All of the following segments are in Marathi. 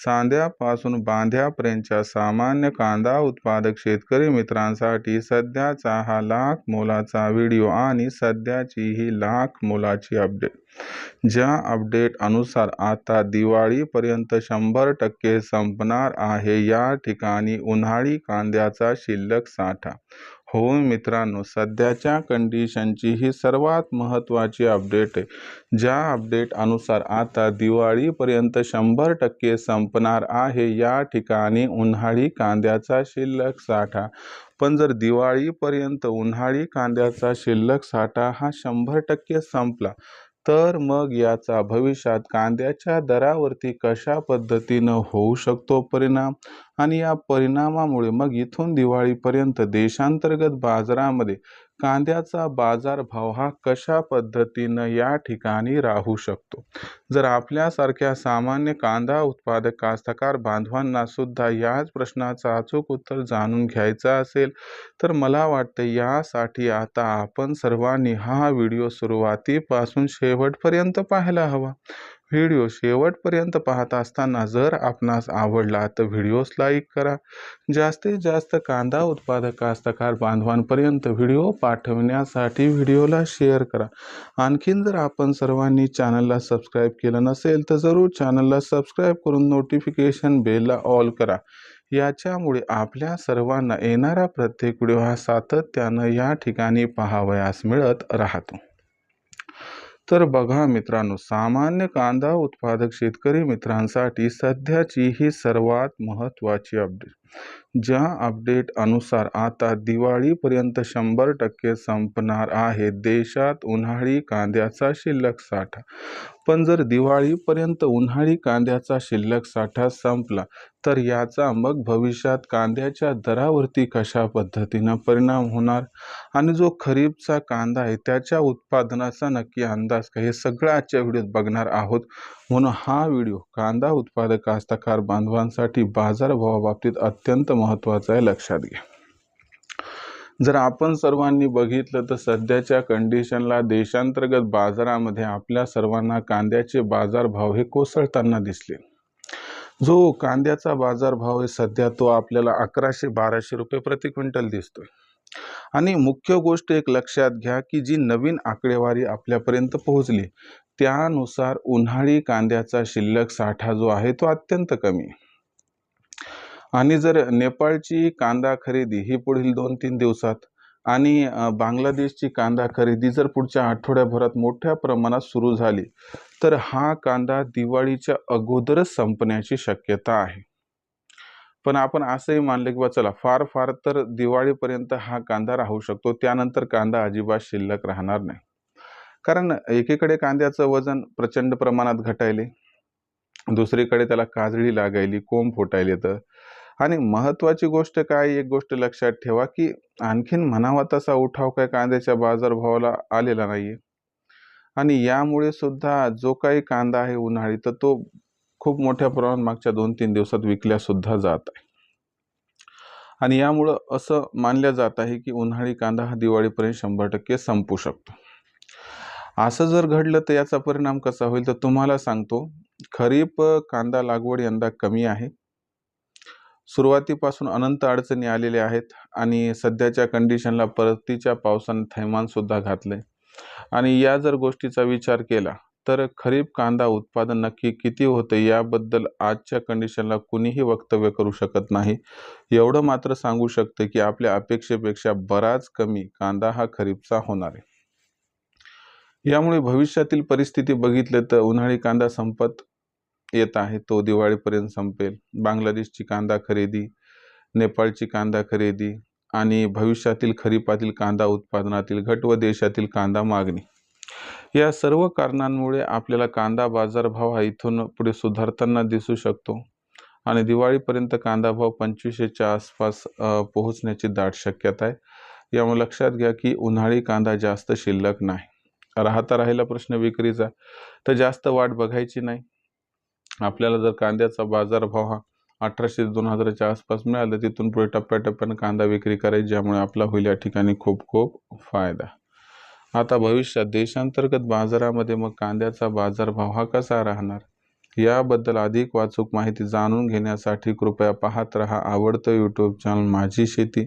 सांध्यापासून बांध्यापर्यंतच्या सामान्य कांदा उत्पादक शेतकरी मित्रांसाठी सध्याचा हा लाख मोलाचा व्हिडिओ आणि सध्याची ही लाख मोलाची अपडेट. ज्या अपडेट अनुसार आता दिवाळीपर्यंत शंभर टक्के संपणार आहे. या ठिकाणी उन्हाळी कांद्याचा शिल्लक साठा हो मित्रांनो सध्याच्या कंडिशनची ही सर्वात महत्त्वाची अपडेट आहे. ज्या अपडेट अनुसार आता दिवाळीपर्यंत शंभर टक्के संपणार आहे या ठिकाणी उन्हाळी कांद्याचा शिल्लक साठा. पण जर दिवाळीपर्यंत उन्हाळी कांद्याचा शिल्लक साठा हा शंभर टक्के संपला तर मग याचा भविष्यात कांद्याच्या दरावरती कशा पद्धतीनं होऊ शकतो परिणाम? आणि या परिणामामुळे मग इथून दिवाळीपर्यंत देशांतर्गत बाजारामध्ये कांद्याचा बाजारभाव हा कशा पद्धतीनं या ठिकाणी राहू शकतो? जर आपल्यासारख्या सामान्य कांदा उत्पादक कास्तकार बांधवांना सुद्धा याच प्रश्नाचं अचूक उत्तर जाणून घ्यायचं असेल तर मला वाटतं यासाठी आता आपण सर्वांनी हा व्हिडिओ सुरुवातीपासून शेवटपर्यंत पाहायला हवा. व्हिडिओ शेवटपर्यंत पाहत असताना जर आपणास आवडला तर व्हिडिओस लाईक करा. जास्तीत जास्त कांदा उत्पादक कास्तकार बांधवांपर्यंत व्हिडिओ पाठवण्यासाठी व्हिडिओला शेअर करा. आणखीन जर आपण सर्वांनी चॅनलला सबस्क्राईब केलं नसेल तर जरूर चॅनलला सबस्क्राईब करून नोटिफिकेशन बेलला ऑल करा. याच्यामुळे आपल्या सर्वांना येणारा प्रत्येक व्हिडिओ हा सातत्यानं या ठिकाणी पाहावयास मिळत राहतो. तर बघा मित्रांनो सामान्य कांदा उत्पादक शेतकरी मित्रांसाठी सध्याची ही सर्वात महत्त्वाची अपडेट ज्या अपडेट अनुसार आता दिवाळीपर्यंत शंभर टक्के संपणार आहे देशात उन्हाळी कांद्याचा शिल्लक साठा. पण जर दिवाळीपर्यंत उन्हाळी कांद्याचा शिल्लक साठा संपला तर याचा मग भविष्यात कांद्याच्या दरावरती कशा पद्धतीनं परिणाम होणार? आणि जो खरीपचा कांदा आहे त्याच्या उत्पादनाचा नक्की अंदाज काय? हे सगळं आजच्या व्हिडिओत बघणार आहोत. म्हणून हा व्हिडिओ कांदा उत्पादक कास्तकार बांधवांसाठी बाजारभावाबाबतीत अत्यंत महत्त्वाचा आहे लक्षात घ्या. जर आपण सर्वांनी बघितलं तर सध्याच्या कंडिशनला देशांतर्गत बाजारामध्ये आपल्या सर्वांना कांद्याचे बाजारभाव हे कोसळताना दिसले. जो कांद्याचा बाजारभाव आहे सध्या तो आपल्याला अकराशे बाराशे रुपये प्रति क्विंटल दिसतोय. आणि मुख्य गोष्ट एक लक्षात घ्या की जी नवीन आकडेवारी आपल्यापर्यंत पोहोचली त्यानुसार उन्हाळी कांद्याचा शिल्लक साठा जो आहे तो अत्यंत कमी. आणि जर नेपाळची कांदा खरेदी ही पुढील दोन तीन दिवसात आणि बांगलादेशची कांदा खरेदी जर पुढच्या आठवड्याभरात मोठ्या प्रमाणात सुरू झाली तर हा कांदा दिवाळीच्या अगोदरच संपण्याची शक्यता आहे. पण आपण असंही मानलं की बा चला फार फार तर दिवाळीपर्यंत हा कांदा राहू शकतो त्यानंतर कांदा अजिबात शिल्लक राहणार नाही. कारण एकीकडे कांद्याचं वजन प्रचंड प्रमाणात घटायले दुसरीकडे त्याला काजळी लागायली कोंब फुटायले तर. आणि महत्त्वाची गोष्ट काय एक गोष्ट लक्षात ठेवा की आणखीन म्हणावा तसा उठाव काय कांद्याच्या बाजारभावाला आलेला नाही आणि यामुळे सुद्धा जो काही कांदा आहे उन्हाळी तर तो खूप मोठ्या प्रमाणात मागच्या दोन तीन दिवसात विकल्या सुद्धा जात आहे. आणि यामुळं असं मानलं जात आहे की उन्हाळी कांदा हा दिवाळीपर्यंत शंभर टक्के संपू शकतो. असं जर घडलं तर याचा परिणाम कसा होईल? तर तुम्हाला सांगतो खरीप कांदा लागवड यंदा कमी आहे. सुरुवातीपासून अनंत अडचणी आलेल्या आहेत आणि सध्याच्या कंडिशनला परतीच्या पावसाने थैमान सुद्धा घातले आणि या जर गोष्टीचा विचार केला तर खरीप कांदा उत्पादन नक्की किती होते याबद्दल आजच्या कंडिशनला कुणीही वक्तव्य करू शकत नाही. एवढं मात्र सांगू शकते की आपल्या अपेक्षेपेक्षा बराच कमी कांदा हा खरीपचा होणार आहे. यामुळे भविष्यातील परिस्थिती बघितलं तर उन्हाळी कांदा संपत येत आहे. तो दिवाळीपर्यंत संपेल. बांगलादेशची कांदा खरेदी नेपाळची कांदा खरेदी आणि भविष्यातील खरीपातील कांदा उत्पादनातील घट व देशातील कांदा मागणी. या सर्व कारणांमुळे आपल्याला कांदा बाजारभाव हा इथून पुढे सुधारताना दिसू शकतो आणि दिवाळीपर्यंत कांदा भाव पंचवीसशेच्या आसपास पोहोचण्याची दाट शक्यता आहे. यामुळे लक्षात घ्या की उन्हाळी कांदा जास्त शिल्लक नाही. राहता राहिला प्रश्न विक्रीचा. तर जास्त वाट बघायची नाही. आपल्याला जर कांद्याचा बाजारभाव हा अठराशे ते दोन हजाराच्या आसपास मिळाला तिथून पुढे टप्प्याटप्प्यानं कांदा विक्री करायची ज्यामुळे आपला होईल या ठिकाणी खूप खूप फायदा. आता भविष्यात देशांतर्गत बाजारामध्ये मग कांद्याचा बाजारभाव हा कसा राहणार? याबद्दल अधिक वाचूक माहिती जाणून घेण्यासाठी कृपया पाहत रहा आवडतं यूट्यूब चॅनल माझी शेती.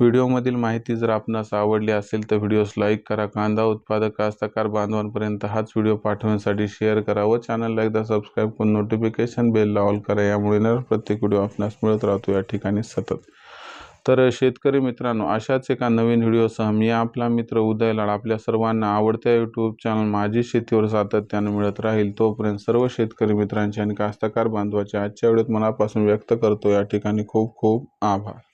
व्हिडिओमधील माहिती जर आपणास आवडली असेल तर व्हिडिओस लाईक करा कांदा उत्पादक कास्तकार बांधवांपर्यंत हाच व्हिडिओ पाठवण्यासाठी शेअर करा व चॅनलला एकदा सबस्क्राईब करून नोटिफिकेशन बेलला ऑल करा. यामुळे न प्रत्येक व्हिडिओ आपणास मिळत राहतो. या ठिकाणी सतत. तर शेतकरी मित्रांनो अशाच एका नवीन व्हिडिओसह मी आपला मित्र उदय लाड आपल्या सर्वांना आवडत्या यूट्यूब चॅनल माझी शेतीवर सातत्यानं मिळत राहील तोपर्यंत सर्व शेतकरी मित्रांचे आणि कास्तकार बांधवाचे आजच्या वेळेत मनापासून व्यक्त करतो. या ठिकाणी खूप खूप आभार.